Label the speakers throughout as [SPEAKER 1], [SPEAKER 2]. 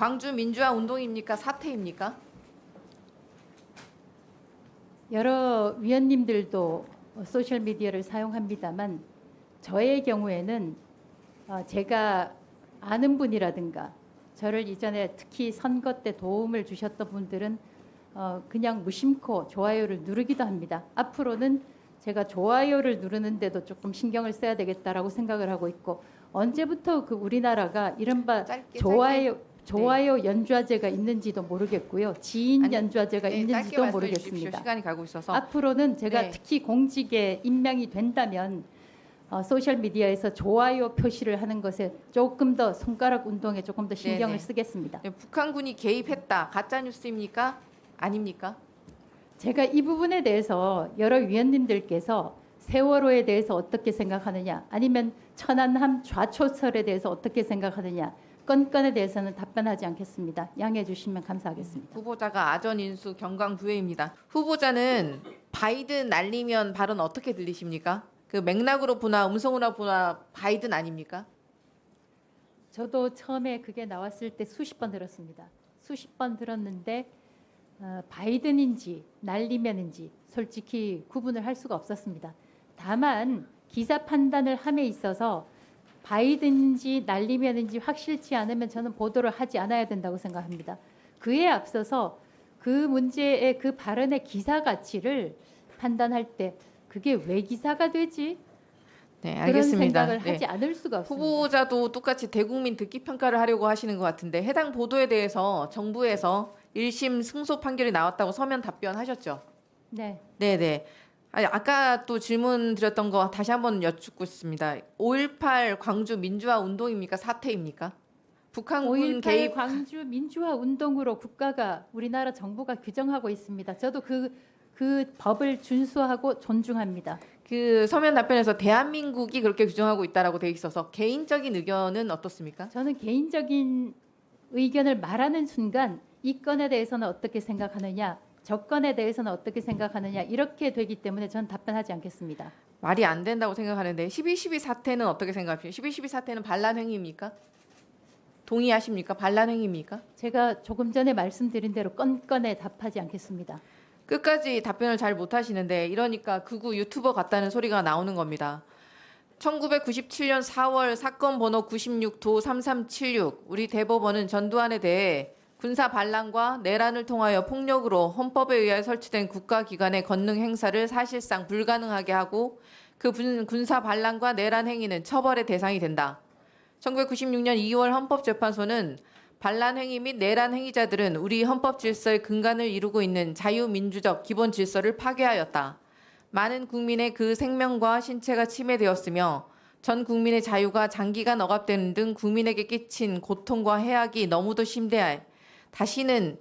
[SPEAKER 1] 광주 민주화 운동입니까? 사태입니까?
[SPEAKER 2] 여러 위원님들도 소셜 미디어를 사용합니다만 저의 경우에는 어, 제가 아는 분이라든가 저를 이전에 특히 선거 때 도움을 주셨던 분들은 어, 그냥 무심코 좋아요를 누르기도 합니다. 앞으로는 제가 좋아요를 누르는데도 조금 신경을 써야 되겠다라고 생각을 하고 있고 언제부터 그 우리나라가 이른바
[SPEAKER 1] 짧게
[SPEAKER 2] 좋아요 좋아요 연좌제가 있는지도 모르겠고요. 지인
[SPEAKER 1] 아니, 짧게, 네, 짧게
[SPEAKER 2] 있는지도
[SPEAKER 1] 말씀해 주십시오.
[SPEAKER 2] 모르겠습니다.
[SPEAKER 1] 시간이 가고 있어서
[SPEAKER 2] 앞으로는 제가
[SPEAKER 1] 네.
[SPEAKER 2] 특히 공직에 임명이 된다면 어, 소셜 미디어에서 좋아요 표시를 하는 것에 조금 더 손가락 운동에 조금 더 신경을
[SPEAKER 1] 네네.
[SPEAKER 2] 쓰겠습니다.
[SPEAKER 1] 네, 북한군이 개입했다. 가짜 뉴스입니까? 아닙니까?
[SPEAKER 2] 제가 이 부분에 대해서 여러 위원님들께서 세월호에 대해서 어떻게 생각하느냐, 아니면 천안함 좌초설에 대해서 어떻게 생각하느냐, 건건에 대해서는 답변하지 않겠습니다. 양해해 주시면 감사하겠습니다.
[SPEAKER 1] 후보자가 아전 인수 경강 부회입니다. 후보자는 바이든 날리면 발언 어떻게 들리십니까? 그 맥락으로 보나 음성으로 보나 바이든 아닙니까?
[SPEAKER 2] 저도 처음에 그게 나왔을 때 수십 번 들었습니다. 수십 번 들었는데 어, 바이든인지 날리면인지 솔직히 구분을 할 수가 없었습니다. 다만 기사 판단을 함에 있어서 바이든인지 날리면인지 확실치 않으면 저는 보도를 하지 않아야 된다고 생각합니다. 그에 앞서서 그 문제의 그 발언의 기사 가치를 판단할 때 그게 왜 기사가 되지?
[SPEAKER 1] 네,
[SPEAKER 2] 그런
[SPEAKER 1] 알겠습니다.
[SPEAKER 2] 생각을
[SPEAKER 1] 네.
[SPEAKER 2] 하지 않을 수가 없습니다.
[SPEAKER 1] 후보자도 똑같이 대국민 듣기 평가를 하려고 하시는 것 같은데 해당 보도에 대해서 정부에서 1심 승소 판결이 나왔다고 서면 답변하셨죠?
[SPEAKER 2] 네.
[SPEAKER 1] 네, 네. 아니, 아까 또 질문 드렸던 거 다시 한번 여쭙고 싶습니다. 5.18 광주 민주화 운동입니까? 사태입니까? 북한군
[SPEAKER 2] 5.18
[SPEAKER 1] 개입
[SPEAKER 2] 광주 민주화 운동으로 국가가 우리나라 정부가 규정하고 있습니다. 저도 그, 그 법을 준수하고 존중합니다.
[SPEAKER 1] 그 서면 답변에서 대한민국이 그렇게 규정하고 있다라고 돼 있어서 개인적인 의견은 어떻습니까?
[SPEAKER 2] 저는 개인적인 의견을 말하는 순간 이 건에 대해서는 어떻게 생각하느냐, 저 건에 대해서는 어떻게 생각하느냐 이렇게 되기 때문에 저는 답변하지 않겠습니다.
[SPEAKER 1] 말이 안 된다고 생각하는데 12.12 사태는 어떻게 생각하십니까? 12.12 사태는 반란 행위입니까? 동의하십니까? 반란 행위입니까?
[SPEAKER 2] 제가 조금 전에 말씀드린 대로 건건에 답하지 않겠습니다.
[SPEAKER 1] 끝까지 답변을 잘 못하시는데 이러니까 극우 유튜버 같다는 소리가 나오는 겁니다. 1997년 4월 사건 번호 96도 3376 우리 대법원은 전두환에 대해 군사 반란과 내란을 통하여 폭력으로 헌법에 의하여 설치된 국가기관의 권능 행사를 사실상 불가능하게 하고 그 분- 군사 반란과 내란 행위는 처벌의 대상이 된다. 1996년 2월 헌법재판소는 반란 행위 및 내란 행위자들은 우리 헌법 질서의 근간을 이루고 있는 자유민주적 기본 질서를 파괴하였다. 많은 국민의 그 생명과 신체가 침해되었으며 전 국민의 자유가 장기간 억압되는 등 국민에게 끼친 고통과 해악이 너무도 심대해 다시는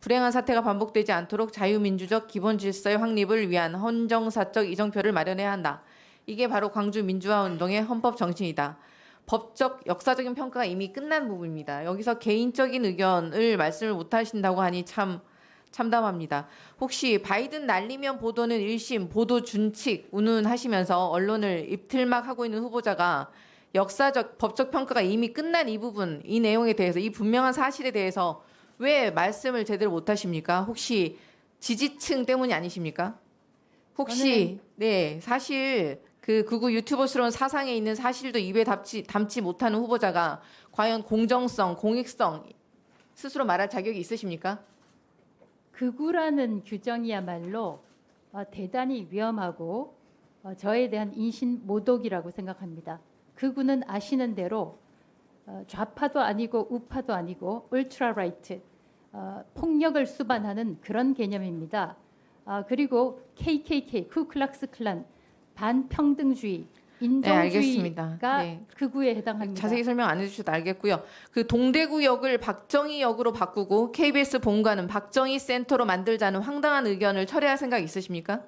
[SPEAKER 1] 불행한 사태가 반복되지 않도록 자유민주적 기본 질서의 확립을 위한 헌정사적 이정표를 마련해야 한다. 이게 바로 광주 민주화 운동의 헌법 정신이다. 법적 역사적인 평가가 이미 끝난 부분입니다. 여기서 개인적인 의견을 말씀을 못 하신다고 하니 참 참담합니다. 혹시 바이든 날리면 보도는 일심 보도 준칙 운운하시면서 언론을 입틀막하고 있는 후보자가 역사적 법적 평가가 이미 끝난 이 부분 이 내용에 대해서 이 분명한 사실에 대해서 왜 말씀을 제대로 못 하십니까? 혹시 지지층 때문이 아니십니까? 혹시 네 사실 그 극우 유튜버스러운 사상에 있는 사실도 입에 담지, 담지 못하는 후보자가 과연 공정성, 공익성 스스로 말할 자격이 있으십니까?
[SPEAKER 2] 극우라는 규정이야말로 어, 대단히 위험하고 어, 저에 대한 인신 모독이라고 생각합니다. 극우는 아시는 대로 어, 좌파도 아니고 우파도 아니고 울트라 라이트 어, 폭력을 수반하는 그런 개념입니다. 아, 그리고 KKK 쿠클락스 클란 반평등주의
[SPEAKER 1] 알겠습니다.
[SPEAKER 2] 인종주의가
[SPEAKER 1] 네.
[SPEAKER 2] 극우에 해당합니다.
[SPEAKER 1] 자세히 설명 안 해주셔도 알겠고요. 그 동대구역을 박정희역으로 바꾸고 KBS 본관은 박정희 센터로 만들자는 황당한 의견을 철회할 생각 있으십니까?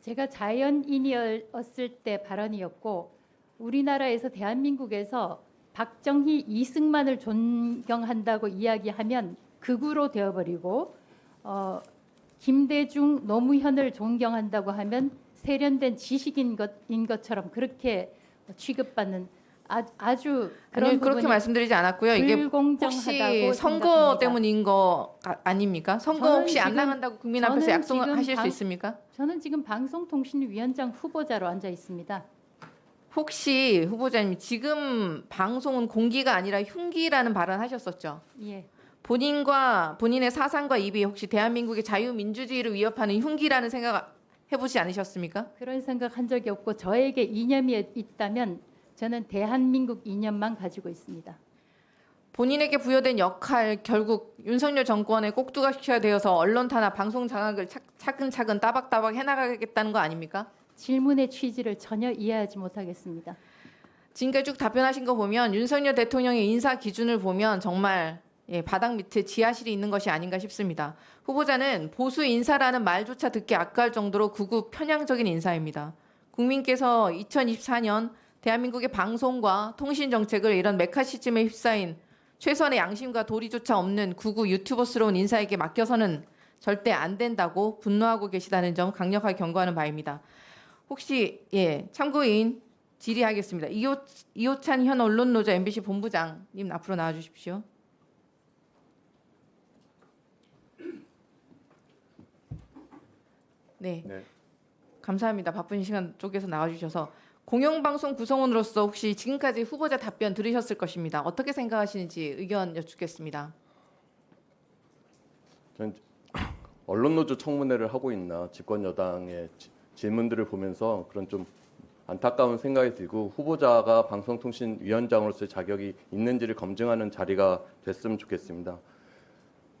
[SPEAKER 2] 제가 자연인이었을 때 발언이었고 우리나라에서 대한민국에서 박정희 이승만을 존경한다고 이야기하면 극우로 되어버리고 어, 김대중 노무현을 존경한다고 하면 세련된 지식인 것 인 것처럼 그렇게 취급받는 아, 아주 그런
[SPEAKER 1] 아니 그렇게 말씀드리지 않았고요. 이게 혹시 선거. 때문인 거 아- 아닙니까? 선거 혹시 안
[SPEAKER 2] 지금-
[SPEAKER 1] 나간다고 국민 앞에서
[SPEAKER 2] 저는
[SPEAKER 1] 약속을
[SPEAKER 2] 지금
[SPEAKER 1] 하실 수
[SPEAKER 2] 방-
[SPEAKER 1] 있습니까?
[SPEAKER 2] 저는 지금 방송통신위원장 후보자로 앉아 있습니다.
[SPEAKER 1] 혹시 후보자님 지금 방송은 공기가 아니라 흉기라는 발언하셨었죠.
[SPEAKER 2] 예.
[SPEAKER 1] 본인과 본인의 사상과 입이 혹시 대한민국의 자유민주주의를 위협하는 흉기라는 생각 해보지 않으셨습니까?
[SPEAKER 2] 그런 생각 한 적이 없고 저에게 이념이 있다면 저는 대한민국 이념만 가지고 있습니다.
[SPEAKER 1] 본인에게 부여된 역할 결국 윤석열 정권의 꼭두가 시켜야 되어서 언론 탄압, 방송 장악을 차, 차근차근 따박따박 해나가겠다는 거 아닙니까?
[SPEAKER 2] 질문의 취지를 전혀 이해하지 못하겠습니다.
[SPEAKER 1] 지금까지 쭉 답변하신 거 보면 윤석열 대통령의 인사 기준을 보면 정말 예, 바닥 밑에 지하실이 있는 것이 아닌가 싶습니다. 후보자는 보수 인사라는 말조차 듣기 아까울 정도로 극우 편향적인 인사입니다. 국민께서 2024년 대한민국의 방송과 통신 정책을 이런 메카시즘에 휩싸인 최소한의 양심과 도리조차 없는 극우 유튜버스러운 인사에게 맡겨서는 절대 안 된다고 분노하고 계시다는 점 강력하게 경고하는 바입니다. 혹시 예 참고인 질의하겠습니다. 이호, 이호찬 현 언론노조 MBC 본부장님 앞으로 나와주십시오. 네,
[SPEAKER 3] 네.
[SPEAKER 1] 감사합니다. 바쁜 시간 쪽에서 나와주셔서 공영방송 구성원으로서 혹시 지금까지 후보자 답변 들으셨을 것입니다. 어떻게 생각하시는지 의견 여쭙겠습니다.
[SPEAKER 3] 저는 언론노조 청문회를 하고 있나 집권 여당의 지- 질문들을 보면서 그런 좀 안타까운 생각이 들고 후보자가 방송통신위원장으로서의 자격이 있는지를 검증하는 자리가 됐으면 좋겠습니다.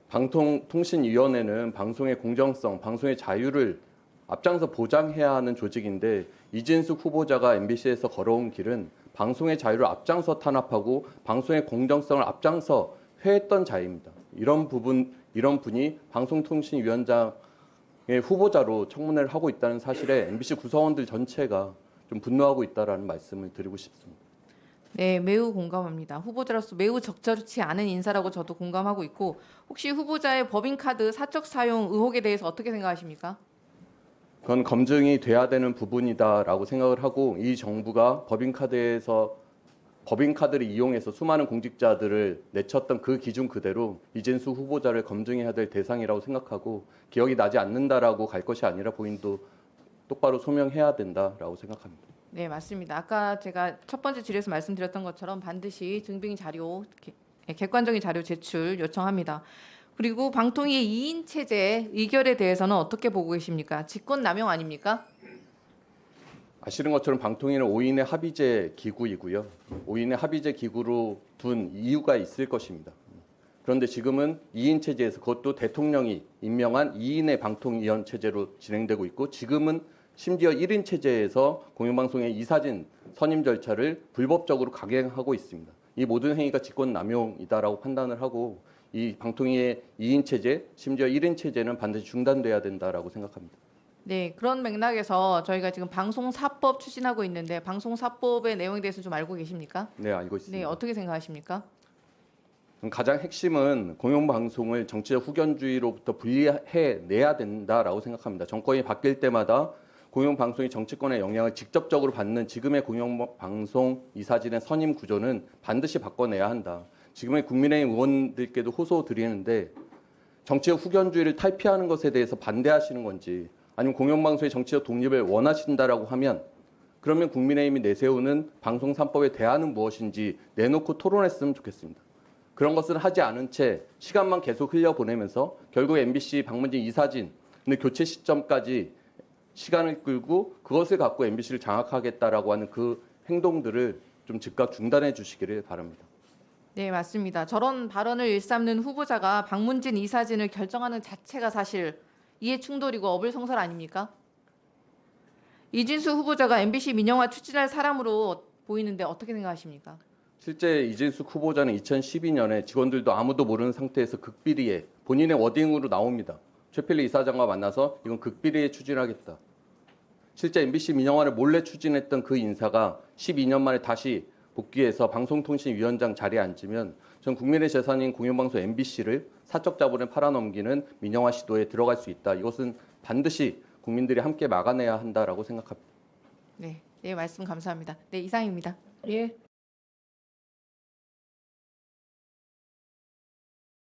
[SPEAKER 3] 방통통신위원회는 방송의 공정성, 방송의 자유를 앞장서 보장해야 하는 조직인데 이진숙 후보자가 MBC에서 걸어온 길은 방송의 자유를 앞장서 탄압하고 방송의 공정성을 앞장서 회했던 자입니다. 이런 부분 이런 분이 방송통신위원장의 후보자로 청문회를 하고 있다는 사실에 MBC 구성원들 전체가 좀 분노하고 있다라는 말씀을 드리고 싶습니다.
[SPEAKER 1] 네, 매우 공감합니다. 후보자로서 매우 적절치 않은 인사라고 저도 공감하고 있고 혹시 후보자의 법인 카드 사적 사용 의혹에 대해서 어떻게 생각하십니까?
[SPEAKER 3] 그건 검증이 돼야 되는 부분이다라고 생각을 하고 이 정부가 법인카드에서 법인카드를 이용해서 수많은 공직자들을 내쳤던 그 기준 그대로 이진수 후보자를 검증해야 될 대상이라고 생각하고 기억이 나지 않는다라고 갈 것이 아니라 본인도 똑바로 소명해야 된다라고 생각합니다.
[SPEAKER 1] 네, 맞습니다. 아까 제가 첫 번째 질에서 말씀드렸던 것처럼 반드시 증빙 자료, 개- 예, 객관적인 자료 제출 요청합니다. 그리고 방통위의 2인 체제 의결에 대해서는 어떻게 보고 계십니까? 직권 남용 아닙니까?
[SPEAKER 3] 아시는 것처럼 방통위는 5인의 합의제 기구이고요. 5인의 합의제 기구로 둔 이유가 있을 것입니다. 그런데 지금은 2인 체제에서 그것도 대통령이 임명한 2인의 방통위원 체제로 진행되고 있고 지금은 심지어 1인 체제에서 공영방송의 이사진 선임 절차를 불법적으로 강행하고 있습니다. 이 모든 행위가 직권 남용이다라고 판단을 하고 이 방통위의 2인 체제, 심지어 1인 체제는 반드시 중단돼야 된다라고 생각합니다.
[SPEAKER 1] 네, 그런 맥락에서 저희가 지금 방송사법 추진하고 있는데 방송사법의 내용에 대해서 좀 알고 계십니까?
[SPEAKER 3] 네, 알고 있습니다.
[SPEAKER 1] 네, 어떻게 생각하십니까?
[SPEAKER 3] 가장 핵심은 공영방송을 정치적 후견주의로부터 분리해 내야 된다라고 생각합니다. 정권이 바뀔 때마다 공영방송이 정치권의 영향을 직접적으로 받는 지금의 공영방송 이사진의 선임 구조는 반드시 바꿔내야 한다. 지금의 국민의힘 의원들께도 호소 드리는데 정치적 후견주의를 탈피하는 것에 대해서 반대하시는 건지 아니면 공영방송의 정치적 독립을 원하신다라고 하면 그러면 국민의힘이 내세우는 방송 3법의 대안은 무엇인지 내놓고 토론했으면 좋겠습니다. 그런 것은 하지 않은 채 시간만 계속 흘려보내면서 결국 MBC 방문진 이사진의 교체 시점까지 시간을 끌고 그것을 갖고 MBC를 장악하겠다라고 하는 그 행동들을 좀 즉각 중단해 주시기를 바랍니다.
[SPEAKER 1] 네, 맞습니다. 저런 발언을 일삼는 후보자가 방문진 이사진을 결정하는 자체가 사실 이해 충돌이고 어불성설 아닙니까? 이진수 후보자가 MBC 민영화 추진할 사람으로 보이는데 어떻게 생각하십니까?
[SPEAKER 3] 실제 이진숙 후보자는 2012년에 직원들도 아무도 모르는 상태에서 극비리에 본인의 워딩으로 나옵니다. 최필리 이사장과 만나서 이건 극비리에 추진하겠다. 실제 MBC 민영화를 몰래 추진했던 그 인사가 12년 만에 다시 복귀해서 방송통신위원장 자리에 앉으면 전 국민의 재산인 공영방송 MBC를 사적 자본에 팔아넘기는 민영화 시도에 들어갈 수 있다. 이것은 반드시 국민들이 함께 막아내야 한다라고 생각합니다.
[SPEAKER 1] 네, 네 말씀 감사합니다. 네, 이상입니다.
[SPEAKER 4] 예,